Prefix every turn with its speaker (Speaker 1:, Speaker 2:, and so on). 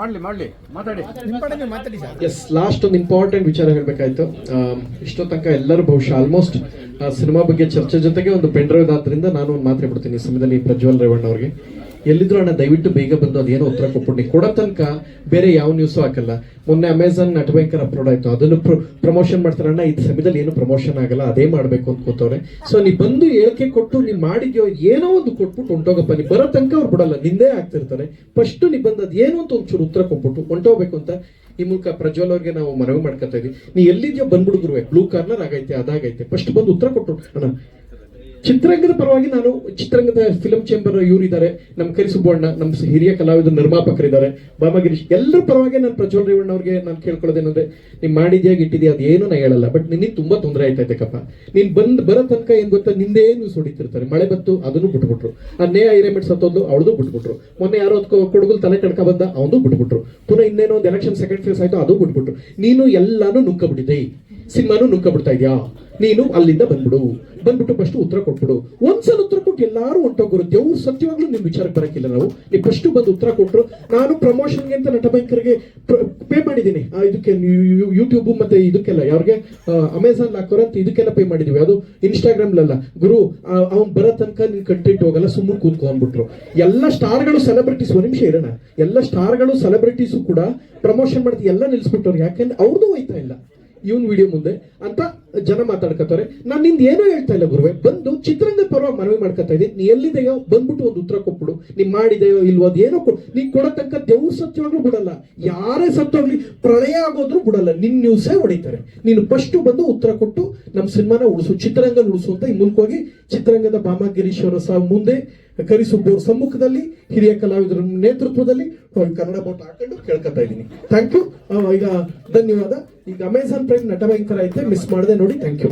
Speaker 1: ಮಾಡ್ಲಿ ಮಾಡ್ಲಿ ಮಾತಾಡಿ
Speaker 2: ಎಸ್ ಲಾಸ್ಟ್ ಒಂದು ಇಂಪಾರ್ಟೆಂಟ್ ವಿಚಾರ ಹೇಳಬೇಕಾಯ್ತು. ಇಷ್ಟೋ ತನಕ ಎಲ್ಲರೂ ಬಹುಶಃ ಆಲ್ಮೋಸ್ಟ್ ಸಿನಿಮಾ ಬಗ್ಗೆ ಚರ್ಚೆ ಜೊತೆಗೆ ಒಂದು ಪೆಂಡ್ರೈವ್ ಆದ್ರಿಂದ ನಾನು ಒಂದು ಮಾತು ಬಿಡ್ತೀನಿ ಈ ಸಮಯದಲ್ಲಿ ಪ್ರಜ್ವಲ್ ರೇವಣ್ಣ ಅವ್ರಿಗೆ. ಎಲ್ಲಿದ್ರು ಅಣ್ಣ, ದಯವಿಟ್ಟು ಬೇಗ ಬಂದು ಅದೇನೋ ಉತ್ತರ ಕೊಟ್ಬಿಡಿ. ಕೊಡೋ ತನಕ ಬೇರೆ ಯಾವ ನ್ಯೂಸು ಹಾಕಲ್ಲ. ಮೊನ್ನೆ ಅಮೆಝಾನ್ ನಟಬೇಕರ ಅಪ್ಲೋಡ್ ಆಯ್ತು. ಅದನ್ನು ಪ್ರಮೋಷನ್ ಮಾಡ್ತಾರೆ. ಅಣ್ಣ ಈ ಸಮಯದಲ್ಲಿ ಏನು ಪ್ರಮೋಷನ್ ಆಗಲ್ಲ, ಅದೇ ಮಾಡ್ಬೇಕು ಅಂತ ಕೂತವ್ರೆ. ಸೊ ನೀ ಬಂದು ಹೇಳಿಕೆ ಕೊಟ್ಟು ನೀ ಮಾಡಿದ್ಯೋ, ಏನೋ ಒಂದು ಕೊಟ್ಬಿಟ್ಟು ಹೊಂಟೋಗಪ್ಪ. ನೀ ಬರೋ ತನಕ ಅವ್ರು ಬಿಡಲ್ಲ. ನಿಂದೇ ಆಗ್ತಿರ್ತಾರೆ. ಫಸ್ಟ್ ನೀ ಬಂದು ಅದ್ ಏನು ಅಂತ ಒಂಚೂರು ಉತ್ತರ ಕೊಟ್ಬಿಟ್ಟು ಹೊಂಟೋಗ್ಬೇಕು ಅಂತ ಈ ಮೂಲಕ ಪ್ರಜ್ವಲ್ ಅವ್ರಿಗೆ ನಾವು ಮನವಿ ಮಾಡ್ಕೊತಾ ಇದೀವಿ. ನೀ ಎಲ್ಲಿದ್ಯೋ ಬಂದ್ಬಿಡು ಗುರುವೆ. ಬ್ಲೂ ಕಾರ್ನರ್ ಆಗೈತೆ, ಅದಾಗೈತೆ. ಫಸ್ಟ್ ಬಂದು ಉತ್ತರ ಕೊಟ್ಟು. ಅಣ್ಣ ಚಿತ್ರರಂಗದ ಪರವಾಗಿ ನಾನು ಚಿತ್ರರಂಗದ ಫಿಲಂ ಚೇಂಬರ್ ಇವ್ರು ಇದ್ದಾರೆ ನಮ್ಮ ಕರಿ ಸುಬ್ಬಣ್ಣ, ನಮ್ಮ ಹಿರಿಯ ಕಲಾವಿದರು ನಿರ್ಮಾಪಕರಿದ್ದಾರೆ ಬಾಮಗಿರೀಶ್, ಎಲ್ಲರ ಪರವಾಗಿ ನಾನು ಪ್ರಜ್ವಲ್ ರೇವಣ್ಣ ಅವ್ರಿಗೆ ನಾನು ಕೇಳ್ಕೊಳ್ಳೋದೇನಂದ್ರೆ ನೀನು ಮಾಡಿದ್ಯಾ ಇಟ್ಟಿದ್ಯಾ ಅದೇನು ನಾ ಹೇಳಲ್ಲ. ಬಟ್ ನಿನಗೆ ತುಂಬಾ ತೊಂದರೆ ಆಯ್ತೈತೆ ಕಪ್ಪ. ನೀನ್ ಬಂದ್ ಬರೋ ತನಕ ಏನ್ ಗೊತ್ತಾ, ನಿಂದೇ ನೀವು ಹೊಡಿತಿರ್ತಾರೆ ಮಳೆ ಬಂತು, ಅದನ್ನು ಬಿಟ್ಬಿಟ್ರು. ಆ ನೇ ಐರೇಮೆಂಟ್ ಸತ್ತೋದು ಅವಳದು ಬಿಟ್ಬಿಟ್ರು. ಮೊನ್ನೆ ಯಾರೋ ಕೊಡಗುಲ್ ತಲೆ ಕಡ್ಕ ಬಂದ, ಅವನು ಬಿಟ್ಬಿಟ್ರು. ಪುನಃ ಇನ್ನೇನೋ ಒಂದು ಎಲೆಕ್ಷನ್ ಸೆಕೆಂಡ್ ಫೇಸ್ ಆಯ್ತು, ಅದು ಬಿಟ್ಬಿಟ್ರು. ನೀನು ಎಲ್ಲಾನು ನುಗ್ಗಬಿಟ್ಟಿದೆ ಸಿನಿಮಾನು ನುಗ್ಗಬಿಡ್ತಾ ಇದೆಯಾ? ನೀನು ಅಲ್ಲಿಂದ ಬಂದ್ಬಿಡು. ಬಂದ್ಬಿಟ್ಟು ಫಸ್ಟ್ ಉತ್ತರ ಕೊಟ್ಬಿಡು. ಒಂದ್ಸಲ ಉತ್ತರ ಕೊಟ್ಟು ಎಲ್ಲಾರು ಹೊಂಟೋಗೋರು ದೇವ್ರು ಸತ್ಯವಾಗ್ಲೂ ನಿಮ್ ವಿಚಾರಕ್ಕೆ ಬರಕ್ಕಿಲ್ಲ ನಾವು. ನೀವು ಫಸ್ಟ್ ಬಂದು ಉತ್ತರ ಕೊಟ್ರು, ನಾನು ಪ್ರಮೋಷನ್ಗೆ ಅಂತ ನಟ ಬೈಕರಿಗೆ ಪೇ ಮಾಡಿದ್ದೀನಿ. ಇದಕ್ಕೆ ಯೂಟ್ಯೂಬ್ ಮತ್ತೆ ಇದಕ್ಕೆಲ್ಲ, ಯಾವ್ರಿಗೆ? ಅಮೆಝಾನ್ ಅಂತ ಇದಕ್ಕೆಲ್ಲ ಪೇ ಮಾಡಿದೀವಿ. ಅದು ಇನ್ಸ್ಟಾಗ್ರಾಮ್ಲಲ್ಲ ಗುರು ಅವ್ನ್ ಬರೋ ತನಕ ನೀನು ಕಂಟೆಂಟ್ ಹೋಗಲ್ಲ ಸುಮ್ಮನೆ ಕೂತ್ಕೊ ಅಂದ್ಬಿಟ್ರು. ಎಲ್ಲ ಸ್ಟಾರ್ಗಳು ಸೆಲೆಬ್ರಿಟೀಸ್ ಒಂದ್ ನಿಮಿಷ ಇರೋಣ. ಎಲ್ಲ ಸ್ಟಾರ್ಗಳು ಸೆಲೆಬ್ರಿಟೀಸು ಕೂಡ ಪ್ರಮೋಷನ್ ಮಾಡ್ತೀವಿ ಎಲ್ಲ ನಿಲ್ಸ್ಬಿಟ್ಟವ್ರು. ಯಾಕಂದ್ರೆ ಅವ್ರದ್ದು ಹೋಯ್ತಾ ಇಲ್ಲ. ಇವನ್ ವಿಡಿಯೋ ಮುಂದೆ ಅಂತ ಜನ ಮಾತಾಡ್ಕೋತಾರೆ ನಾನು ನಿಂದ ಏನೋ ಹೇಳ್ತಾ ಇಲ್ಲ ಗುರುವೆ. ಬಂದು ಚಿತ್ರರಂಗ ಪರ್ವ ಮನವಿ ಮಾಡ್ಕೊತಾ ಇದ್ದೀನಿ. ನೀ ಎಲ್ಲಿದೆಯೋ ಬಂದ್ಬಿಟ್ಟು ಒಂದು ಉತ್ತರ ಕೊಟ್ಬಿಡು. ನೀ ಮಾಡಿದೆಯೋ ಇಲ್ವೋ ಅದೇನೋ ನೀ ಕೊಡೋ ತನಕ ದೇವ್ರ ಸತ್ಯವಾಗ್ಲೂ ಬಿಡಲ್ಲ. ಯಾರೇ ಸತ್ತೋಗ್ಲಿ ಪ್ರಳಯ ಆಗೋದ್ರು ಬಿಡಲ್ಲ. ನಿನ್ ನ್ಯೂಸೇ ಹೊಡಿತಾರೆ. ನೀನು ಫಸ್ಟ್ ಬಂದು ಉತ್ತರ ಕೊಟ್ಟು ನಮ್ಮ ಸಿನಿಮಾನ ಉಳಿಸು ಚಿತ್ರರಂಗ ಉಳಿಸು ಅಂತ ಈ ಮೂಲಕವಾಗಿ ಚಿತ್ರರಂಗದ ಬಾಮಗಿರೀಶ್ವರ ಸಹ ಮುಂದೆ ಕರಿಸುಬ್ಬವ್ರ ಸಮ್ಮುಖದಲ್ಲಿ ಹಿರಿಯ ಕಲಾವಿದರ ನೇತೃತ್ವದಲ್ಲಿ ಕನ್ನಡ ಬೋಟ್ ಹಾಕೊಂಡು ಕೇಳ್ಕೊತಾ ಇದ್ದೀನಿ. ಥ್ಯಾಂಕ್ ಯು ಈಗ ಧನ್ಯವಾದ. ಈಗ ಅಮೆಝಾನ್ ಪ್ರೈಮ್ ನಟ ಭಯಂಕರ ಐತೆ ಮಿಸ್ ಮಾಡದೆ ನೋಡಿ. Thank you